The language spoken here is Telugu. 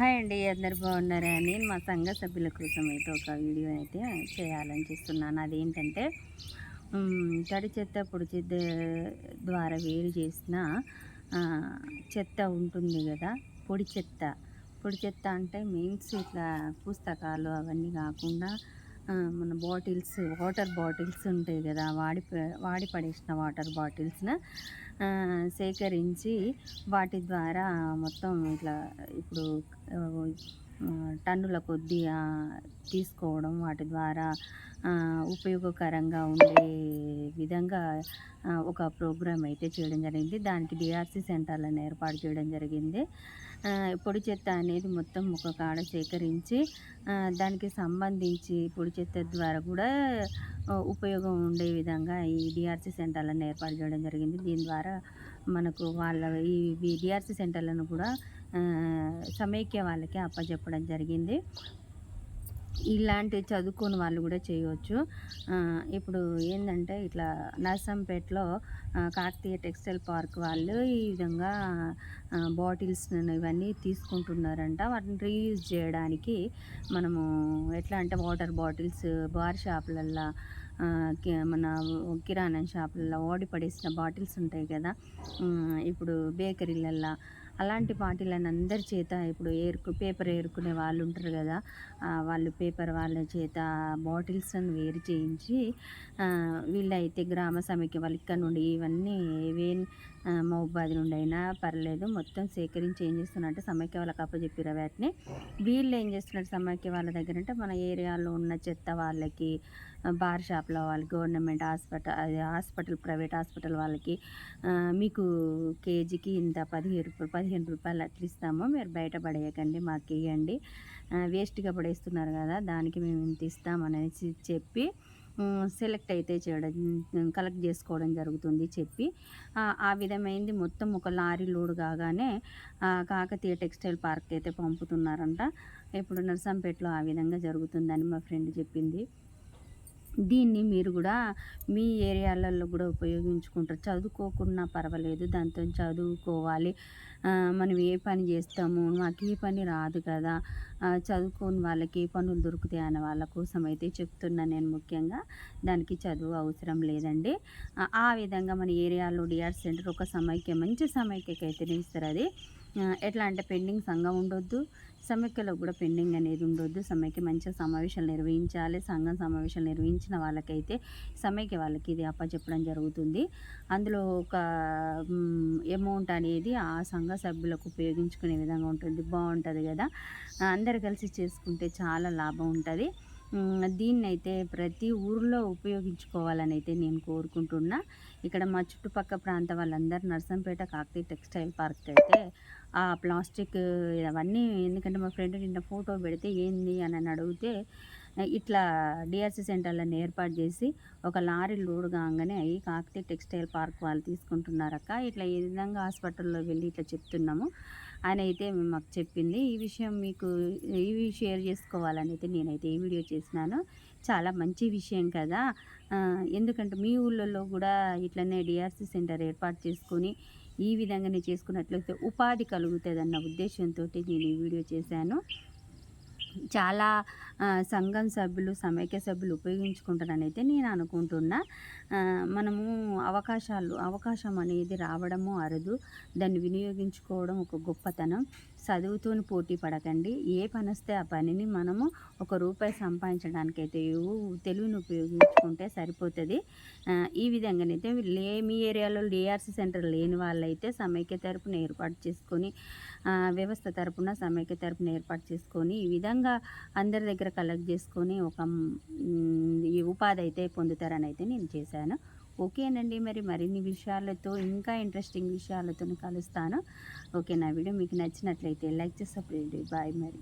హాయ్ అండి అందరు బాగున్నారా నేను మా సంఘ సభ్యుల కోసం అయితే ఒక వీడియో అయితే చేయాలని చూస్తున్నాను. అదేంటంటే తడి చెత్త పొడి చెత్త ద్వారా వేరు చేసిన చెత్త ఉంటుంది కదా పొడి చెత్త. పొడి చెత్త అంటే మీన్స్ ఇట్లా పుస్తకాలు అవన్నీ కాకుండా మన బాటిల్స్ వాటర్ బాటిల్స్ ఉంటాయి కదా వాడి వాడి పడేసిన వాటర్ బాటిల్స్ని సేకరించి వాటి ద్వారా మొత్తం ఇట్లా ఇప్పుడు టన్నుల కొద్దీ తీసుకోవడం వాటి ద్వారా ఉపయోగకరంగా ఉండే విధంగా ఒక ప్రోగ్రామ్ అయితే చేయడం జరిగింది. దానికి డిఆర్సీ సెంటర్లను ఏర్పాటు చేయడం జరిగింది. పొడి చెత్త అనేది మొత్తం ఒక కాడ సేకరించి దానికి సంబంధించి పొడి చెత్త ద్వారా కూడా ఉపయోగం ఉండే విధంగా ఈ డిఆర్సీ సెంటర్లను ఏర్పాటు చేయడం జరిగింది. దీని ద్వారా మనకు వాళ్ళ ఈ డిఆర్సీ సెంటర్లను కూడా సమైక్య వాళ్ళకి అప్పచెప్పడం జరిగింది. ఇలాంటి చదువుకోని వాళ్ళు కూడా చేయవచ్చు ఇప్పుడు ఏంటంటే ఇట్లా నర్సంపేటలో కాకతీయ టెక్స్టైల్ పార్క్ వాళ్ళు ఈ విధంగా బాటిల్స్ ఇవన్నీ తీసుకుంటున్నారంట. వాటిని రీయూజ్ చేయడానికి మనము ఎట్లా అంటే వాటర్ బాటిల్స్ బార్ షాపులల్లో మన కిరాణా షాపులలో ఓడి పడేసిన బాటిల్స్ ఉంటాయి కదా. ఇప్పుడు బేకరీలల్లో అలాంటి పార్టీలను అందరి చేత ఇప్పుడు ఏరుకు పేపర్ ఏరుకునే వాళ్ళు ఉంటారు కదా వాళ్ళు పేపర్ వాళ్ళ చేత బాటిల్స్ని వేరు చేయించి వీళ్ళైతే గ్రామ సమైక్య వాళ్ళు ఇక్కడ నుండి ఇవన్నీ ఏవేం మహబాద్ నుండి అయినా పర్లేదు మొత్తం సేకరించి ఏం చేస్తున్నారంటే సమైక్య వాళ్ళకి అప్పచెప్పిన వాటిని. వీళ్ళు ఏం చేస్తున్నారు సమైక్య వాళ్ళ దగ్గర అంటే మన ఏరియాలో ఉన్న చెత్త వాళ్ళకి బార్ షాప్లో వాళ్ళకి గవర్నమెంట్ హాస్పిటల్ అది హాస్పిటల్ ప్రైవేట్ హాస్పిటల్ వాళ్ళకి మీకు కేజీకి ఇంత పదిహేను రూపాయలు పదిహేను రూపాయలు అట్లా ఇస్తాము మీరు బయట పడేయకండి మాకు ఇవ్వండి వేస్ట్గా పడేస్తున్నారు కదా దానికి మేము ఇంత ఇస్తామనేసి చెప్పి సెలెక్ట్ అయితే చేయడం కలెక్ట్ చేసుకోవడం జరుగుతుంది చెప్పి. ఆ, విధమైంది మొత్తం ఒక లారీ లోడ్ కాగానే కాకతీయ టెక్స్టైల్ పార్క్ అయితే పంపుతున్నారంట. ఇప్పుడు నర్సంపేటలో ఆ విధంగా జరుగుతుందని మా ఫ్రెండ్ చెప్పింది. దీన్ని మీరు కూడా మీ ఏరియాలలో కూడా ఉపయోగించుకుంటారు. చదువుకోకున్నా పర్వాలేదు దాంతో చదువుకోవాలి. మనం ఏ పని చేస్తాము మాకు ఈ పని రాదు కదా. చదువుకోని వాళ్ళకి ఏ పనులు దొరుకుతాయి అనే వాళ్ళ కోసం అయితే చెప్తున్నా నేను ముఖ్యంగా. దానికి చదువు అవసరం లేదండి. ఆ, విధంగా మన ఏరియాలో డిఆర్ సెంటర్ ఒక సమైక్య మంచి సమైక్యకి అయితేనే ఇస్తారు అది. ఎట్లా అంటే పెండింగ్ సంఘం ఉండొద్దు సమైక్యలో కూడా పెండింగ్ అనేది ఉండొద్దు. సమైక్య మంచిగా సమావేశాలు నిర్వహించాలి. సంఘం సమావేశాలు నిర్వహించిన వాళ్ళకైతే సమైక్య వాళ్ళకి ఇది అప్పచెప్పడం జరుగుతుంది. అందులో ఒక అమౌంట్ అనేది ఆ సంఘ సభ్యులకు ఉపయోగించుకునే విధంగా ఉంటుంది. బాగుంటుంది కదా? అందరు కలిసి చేసుకుంటే చాలా లాభం ఉంటుంది. దీన్నైతే ప్రతి ఊర్లో ఉపయోగించుకోవాలని అయితే నేను కోరుకుంటున్నా. ఇక్కడ మా చుట్టుపక్క ప్రాంత వాళ్ళందరూ నర్సంపేట కాకతీయ టెక్స్టైల్ పార్క్ అయితే ఆ ప్లాస్టిక్ అవన్నీ ఎందుకంటే మా ఫ్రెండ్ నిన్న ఫోటో పెడితే ఏంది అని అని అడిగితే ఇట్లా డిఆర్సీ సెంటర్లను ఏర్పాటు చేసి ఒక లారీ లోడ్ కాగానే అవి కాకతీయ టెక్స్టైల్ పార్క్ వాళ్ళు తీసుకుంటున్నారక్క ఇట్లా ఈ విధంగా హాస్పిటల్లో వెళ్ళి ఇట్లా చెప్తున్నాము. అని అయితే మాకు చెప్పింది ఈ విషయం మీకు ఇవి షేర్ చేసుకోవాలని అయితే నేనైతే ఈ వీడియో చేసినాను. చాలా మంచి విషయం కదా. ఎందుకంటే మీ ఊళ్ళల్లో కూడా ఇట్లనే డిఆర్సీ సెంటర్ ఏర్పాటు చేసుకొని ఈ విధంగానే చేసుకున్నట్లయితే ఉపాధి కలుగుతుంది అన్న ఉద్దేశంతో నేను ఈ వీడియో చేశాను. చాలా సంఘం సభ్యులు సమైక్య సభ్యులు ఉపయోగించుకుంటారని అయితే నేను అనుకుంటున్నా. మనము అవకాశాలు అవకాశం అనేది రావడము అరుదు. దాన్ని వినియోగించుకోవడం ఒక గొప్పతనం. చదువుతోని పోటీ పడకండి. ఏ పని వస్తే ఆ పనిని మనము ఒక రూపాయి సంపాదించడానికైతే తెలుగుని ఉపయోగించుకుంటే సరిపోతుంది. ఈ విధంగానైతే లే మీ ఏరియాలో డిఆర్సీ సెంటర్ లేని వాళ్ళైతే సమైక్య తరపున ఏర్పాటు చేసుకొని వ్యవస్థ తరపున సమైక్య తరపున ఏర్పాటు చేసుకొని ఈ విధంగా అందరి దగ్గర కలెక్ట్ చేసుకొని ఒక ఈ ఉపాధి అయితే పొందుతారని అయితే నేను చేశాను. ఓకేనండి మరి మరిన్ని విషయాలతో ఇంకా ఇంట్రెస్టింగ్ విషయాలతో కలుస్తాను. ఓకే నా వీడియో మీకు నచ్చినట్లయితే లైక్ చేసి సపరేట్ బాయ్ మరి.